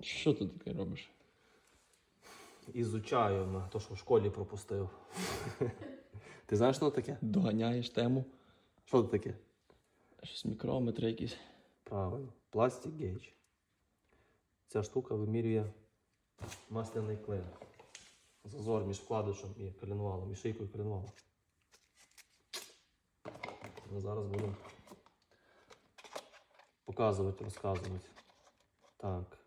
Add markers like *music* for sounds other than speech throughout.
Що ти таке робиш? Ізучаю на те, що в школі пропустив. *laughs* Ти знаєш, що таке? Доганяєш тему? Що це таке? Щось мікрометри якісь. Правильно. Пластик гейдж. Ця штука вимірює масляний клин. Зазор між вкладишем і коленвалом, і шийкою коленвала. Ми зараз будемо показувати, розказувати. Так.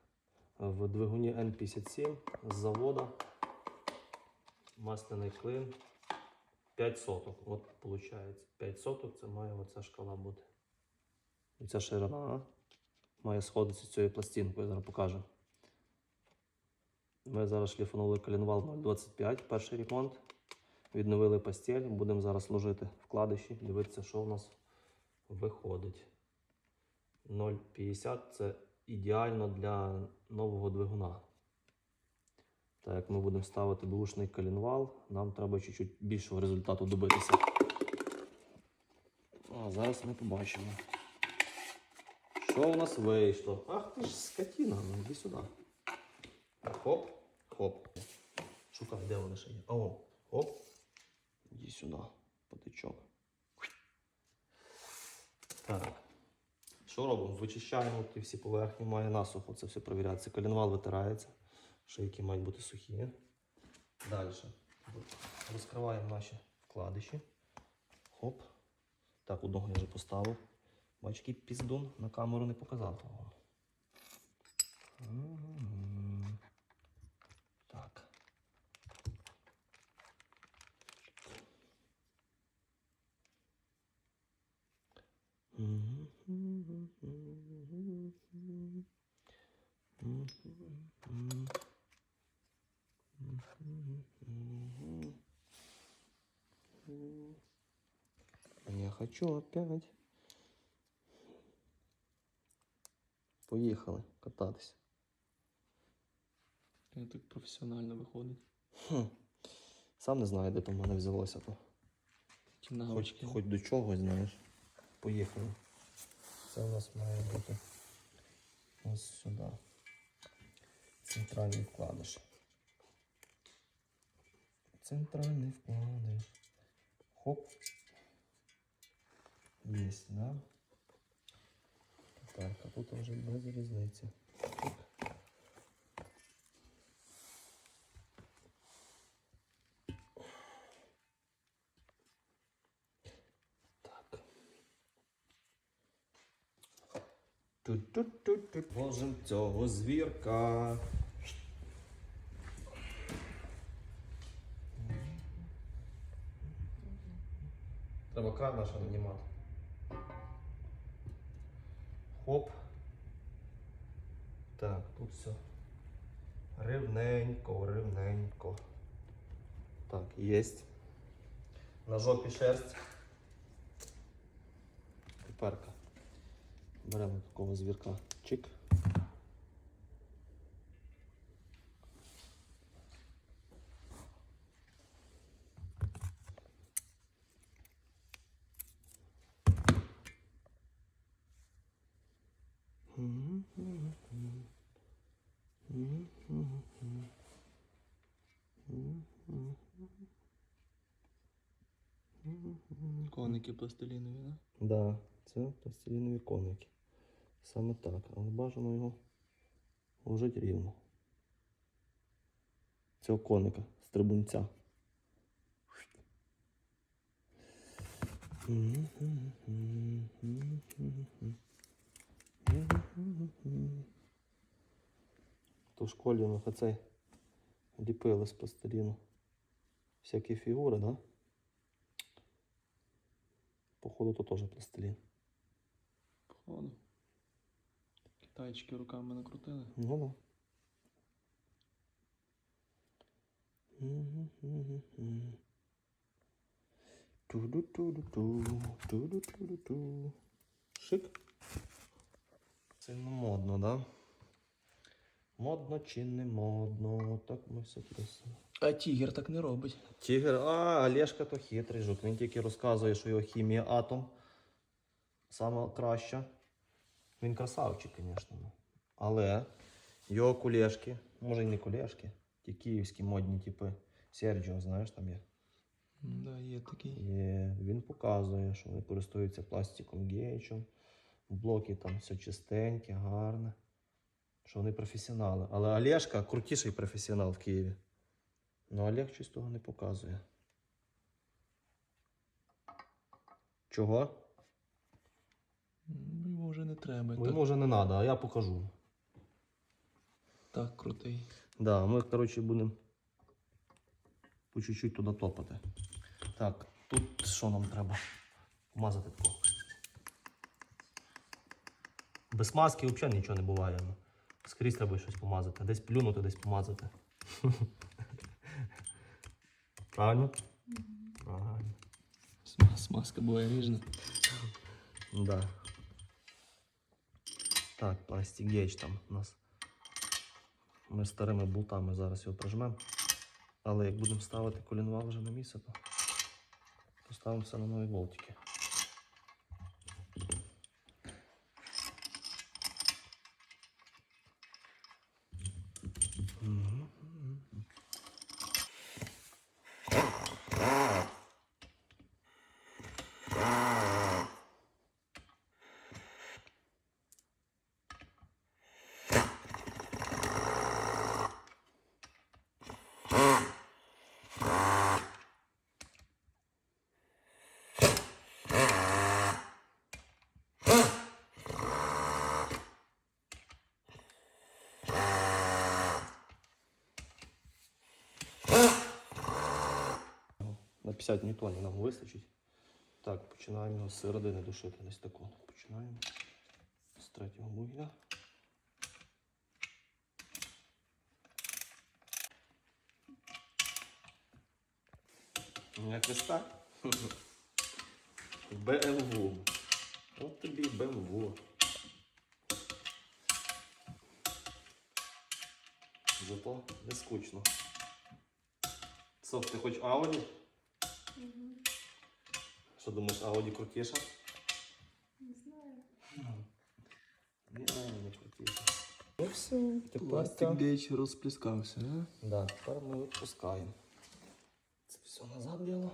В двигуні N57 з завода масляний клин 5 соток. От виходить. 5 соток це має оця шкала бути. І ця ширина має сходитися з цією пластинкою, зараз покажу. Ми зараз шліфанули коленвал 0,25, перший ремонт. Відновили постель, будемо зараз ложити вкладиші, дивитися, що у нас виходить. 0,50 це ідеально для нового двигуна. Так як ми будемо ставити бушний коленвал, нам треба чуть-чуть більшого результату добитися. А зараз ми побачимо. Що у нас вийшло? Ах ти ж скотина, ну іди сюди. Хоп, хоп. Шукай, де вони ще є. О, хоп. Іди сюди, потичок. Так. Що робимо? Вичищаємо ті всі поверхні, має насухо, це все перевіряється. Коленвал витирається, шийки мають бути сухі. Далі. Розкриваємо наші вкладиші. Хоп. Так, одного я вже поставив. Бач, який піздун на камеру не показав того. Мгм. Я хочу опять. Поїхали кататися. Я так професіонально виходить. Хм. Сам не знаю, де там в мене взялося то. Хоч, хоч до чогось, знаєш. Поїхали. Це у нас має бути ось сюди. Центральний вкладиш. Центральний вкладиш. Хоп. Єсть, да? Так, а тут вже без різниці. Так. Тут-тут-тут-тут. Ложим цього звірка. Треба кран наш нанімати. Хоп. Так, тут все. Рівненько, рівненько. Так, єсть. На жопі шерсть. Теперка. Беремо такого звірка. Чик. Коники пластилінові, да? Да, це пластилінові коники. Саме так. Але бажано його вложити рівно. Цього коника, стрибунця. То в школі ми оцей ліпили з пластиліну. Всякі фігури, да? Походу, то теж пластилін. Походу. Китайчики руками накрутили. Ну да. Ту-ду-ту-ду-ту, ту-ду-ту-ду-ту. Шик. Сильно модно, да? Модно чи не модно? Так ми все красиво. А тігр так не робить. Тігр, а Олешка то хитрий жук. Він тільки розказує, що його хімія атом сама краща. Він красавчик, звісно. Але Його кулешки, може й не кулешки, ті київські модні типи Серджіо, знаєш, там є. Да, є такий. І він показує, що вони користуються пластиком гейчем. В блокі там все чистеньке, гарне. Що вони професіонали. Але Олешка крутіший професіонал в Києві. Ну Олег щось того не показує. Чого? Ну, Його вже не треба. Бо Так, йому вже не треба, а я покажу. так крутий. Да, ми, коротше, будемо по чуть-чуть туди топати. Так, тут що нам треба? Помазати тако. Без маски взагалі нічого не буває. Ну. Скрізь треба щось помазати. Десь плюнути, десь помазати. *laughs* Правильно? Правильно. Сма- Смазка буває ріжна. Да. Так, пластик гейдж там у нас. Ми старими болтами зараз його прижмемо. Але як будемо ставити колінвал вже на місце, то поставимо все на нові болтики. На 50 ньютонів нам вистачить. Так, починаємо його з середини душити. Десь таку. Починаємо з третього вугілля. Якось так. *laughs* БМВ. От тобі БМВ. Зато не скучно. Соф, ти хоч Ауді? Що думаєш, Ауді крутіша? Не знаю. Не знаю, не крутіша. Ну все, Пластик гейч розплескався, а? Да, тепер ми відпускаємо. Це все назад діло.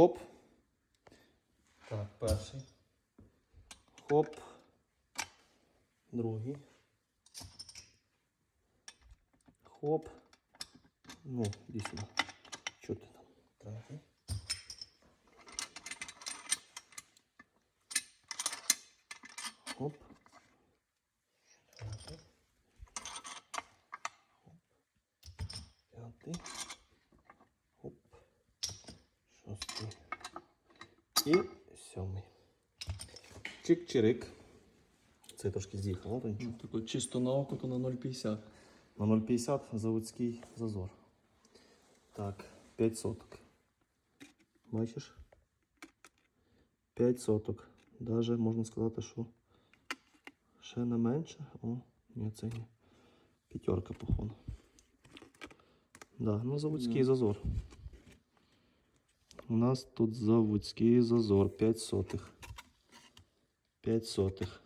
Хоп. Так, перший. Хоп. Другий. Хоп. Ну, дійсно. Чути там? Третій. Хоп. Четвертий. Хоп. П'ятий. Хоп. Шостий. І сьомий. Чик-чирик. Це трошки з'їхало, то нічого. Ну, так чисто на око, то на 0,50. На 0,50 заводський зазор. Так, 5 соток. Бачиш? 5 соток. Даже можна сказати, що ще не менше. О, ні, це ні. П'ятерка, походу. Да, ну заводський Ну. зазор. У нас тут заводський зазор 5 сотих. 5 сотих.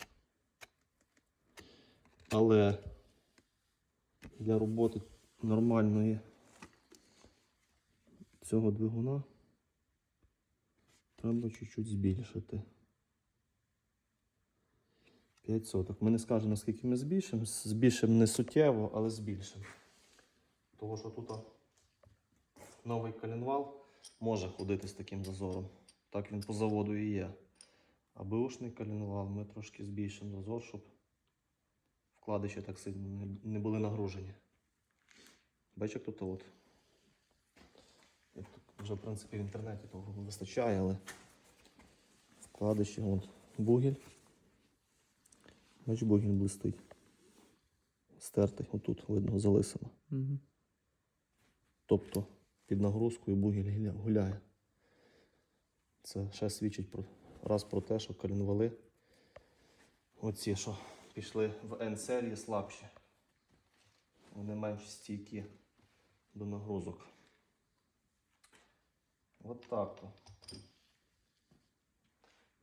Але для роботи нормальної цього двигуна треба чуть-чуть збільшити. 5 соток. Ми не скажемо, наскільки ми збільшимо. Збільшимо не суттєво, але збільшимо. Тому що тут новий коленвал може ходити з таким зазором. Так він по заводу і є. А бушний коленвал ми трошки збільшимо зазор, щоб вкладиші так сильно не- були нагружені. Бачиш, як тут от. Як тут вже, в принципі, в інтернеті того вистачає, але вкладиші, от бугіль. Бач, бугіль блистить. Стертий, отут видно залисано. Угу. Тобто під нагрузкою бугіль гуляє. Це ще свідчить про, раз про те, що коленвали Оці, що пішли в N-серії слабші. Вони менш стійкі до нагрузок. От так то.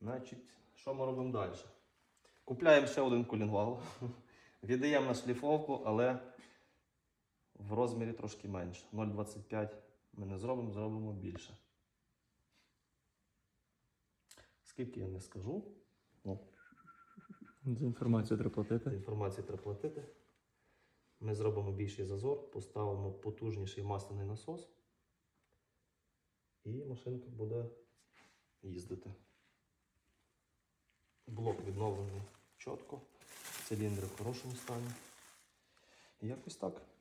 Значить, що ми робимо далі? Купляємо ще один колінвал. *laughs* Віддаємо на шліфовку, але в розмірі трошки менше. 0,25 ми не зробимо, зробимо більше. Скільки я не скажу. Ну, За інформацію треба за інформацію треба платити. Ми зробимо більший зазор, поставимо потужніший масляний насос. І машинка буде їздити. Блок відновлений чітко. Циліндри в хорошому стані. Якось так.